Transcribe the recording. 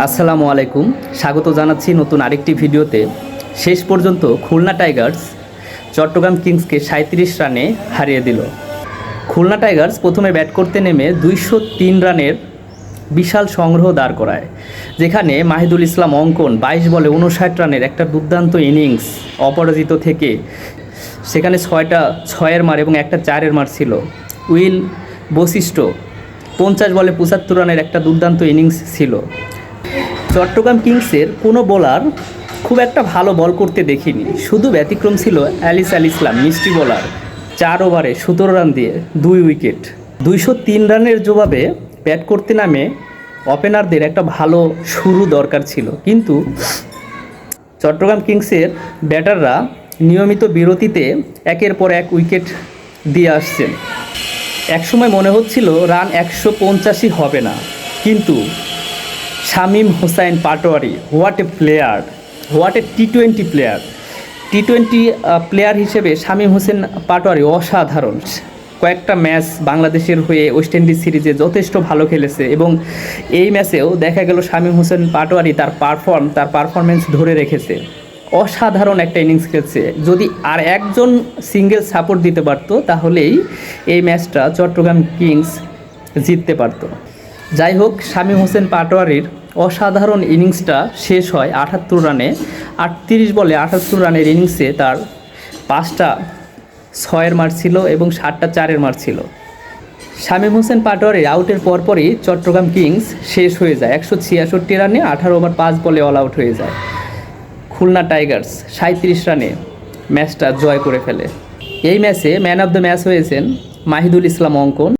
আসসালামু আলাইকুম। স্বাগত জানাচ্ছি নতুন আরেকটি ভিডিওতে। শেষ পর্যন্ত খুলনা টাইগার্স চট্টগ্রাম কিংসকে সাঁত্রিশ রানে হারিয়ে দিল। খুলনা টাইগার্স প্রথমে ব্যাট করতে নেমে দুইশো তিন রানের বিশাল সংগ্রহ দাঁড় করায়, যেখানে মাহিদুল ইসলাম অঙ্কন বাইশ বলে উনষাট রানের একটা দুর্দান্ত ইনিংস অপরাজিত থেকে সেখানে ছয়টা ছয়ের মার এবং একটা চারের মার ছিল। উইল বৈশিষ্ট্য পঞ্চাশ বলে পঁচাত্তর রানের একটা দুর্দান্ত ইনিংস ছিল। চট্টগ্রাম কিংসের কোনো বোলার খুব একটা ভালো বল করতে দেখিনি। শুধু ব্যতিক্রম ছিল অ্যালিস আল ইসলাম মিষ্টি বোলার চার ওভারে সতেরো রান দিয়ে দুই উইকেট দুইশো তিন রানের জবাবে ব্যাট করতে নামে ওপেনারদের একটা ভালো শুরু দরকার ছিল। কিন্তু চট্টগ্রাম কিংসের ব্যাটাররা নিয়মিত বিরতিতে একের পর এক উইকেট দিয়ে আসছেন। একসময় মনে হচ্ছিল রান একশো পঞ্চাশই হবে না। কিন্তু Shamim Hossain Patwary what a player what a T twenty player T twenty player হিসেবে শামীম হোসেন পাটোয়ারি অসাধারণ। কয়েকটা ম্যাচ বাংলাদেশের হয়ে ওয়েস্ট ইন্ডিজ সিরিজে যথেষ্ট ভালো খেলেছে এবং এই ম্যাচেও দেখা গেল শামীম হোসেন পাটোয়ারি তার পারফর্ম তার পারফরমেন্স ধরে রেখেছে। অসাধারণ একটা ইনিংস খেলছে। যদি আর একজন সিঙ্গেল সাপোর্ট দিতে পারতো, তাহলেই এই ম্যাচটা চট্টগ্রাম কিংস জিততে পারতো। যাই হোক, শামীম হোসেন পাটোয়ারির অসাধারণ ইনিংসটা শেষ হয় আটাত্তর রানে। আটত্রিশ বলে আটাত্তর রানের ইনিংসে তার পাঁচটা ছয়ের মার ছিল এবং সাতটা চারের মার ছিল। শামীম হোসেন পাটোয়ারির আউটের পরপরই চট্টগ্রাম কিংস শেষ হয়ে যায়। একশো ছিয়াষট্টি রানে, আঠারো ওভার পাঁচ বলে অল আউট হয়ে যায়। খুলনা টাইগার্স সাঁত্রিশ রানে ম্যাচটা জয় করে ফেলে। এই ম্যাচে ম্যান অফ দ্য ম্যাচ হয়েছেন মাহিদুল ইসলাম অঙ্কন।